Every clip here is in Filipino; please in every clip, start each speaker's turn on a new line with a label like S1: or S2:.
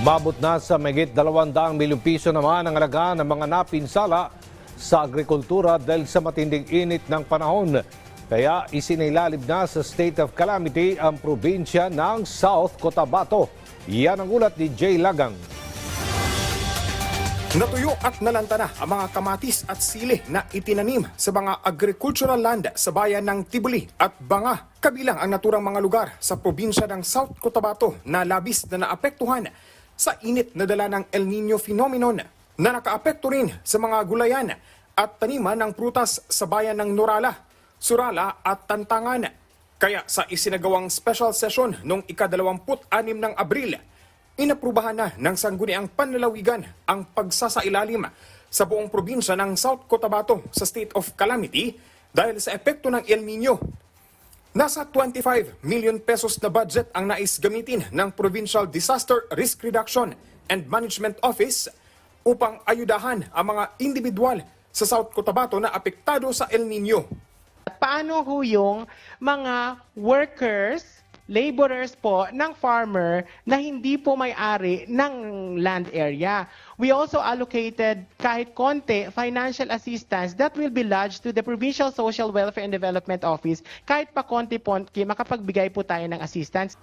S1: Umabot na sa megit 200 milyong piso naman ang alaga ng mga napinsala sa agrikultura dahil sa matinding init ng panahon. Kaya isinailalim na sa state of calamity ang probinsya ng South Cotabato. Yan ang ulat ni Jay Lagang.
S2: Natuyo at nalanta na ang mga kamatis at sili na itinanim sa mga agricultural land sa bayan ng Tibuli at Banga. Kabilang ang naturang mga lugar sa probinsya ng South Cotabato na labis na naapektuhan sa init na dala ng El Nino phenomenon na nakaapekto rin sa mga gulayan at taniman ng prutas sa bayan ng Norala, Surala at Tantangan. Kaya sa isinagawang special session noong ika-26 ng Abril, inaprubahan na ng sangguniang panlalawigan ang pagsasailalim sa buong probinsya ng South Cotabato sa state of calamity dahil sa epekto ng El Nino. Nasa 25 million pesos na budget ang nais gamitin ng Provincial Disaster Risk Reduction and Management Office upang ayudahan ang mga individual sa South Cotabato na apektado sa El Nino.
S3: paano ho yung mga workers, laborers po ng farmer na hindi po may-ari ng land area. We also allocated kahit konti financial assistance that will be lodged to the Provincial Social Welfare and Development Office kahit pa konti-ponti makapagbigay po tayo ng assistance.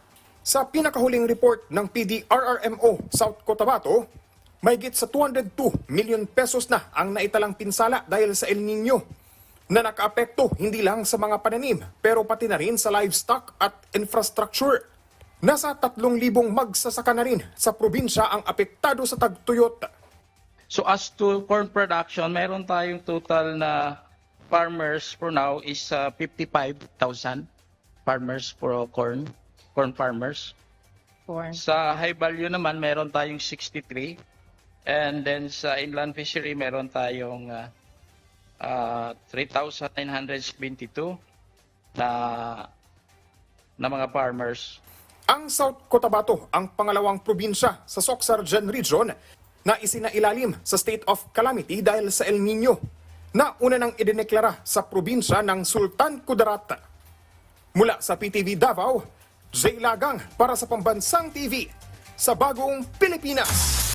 S2: Sa pinakahuling report ng PDRRMO South Cotabato, mahigit sa 202 million pesos na ang naitalang pinsala dahil sa El Nino na nakaapekto hindi lang sa mga pananim pero pati na rin sa livestock at infrastructure. Nasa 3,000 magsasaka na rin sa probinsya ang apektado sa tagtuyot.
S4: So as to corn production, meron tayong total na farmers for now is uh, 55,000 farmers for corn, corn farmers.
S5: Corn.
S4: Sa high value naman, meron tayong 63. And then sa inland fishery, meron tayong uh, uh, 3,972 na na mga farmers.
S2: Ang South Cotabato ang pangalawang probinsya sa Soxargen Region na isinailalim sa state of calamity dahil sa El Nino na una nang idineklara sa probinsya ng Sultan Kudarat. Mula sa PTV Davao, Jay Lagang para sa Pambansang TV sa Bagong Pilipinas.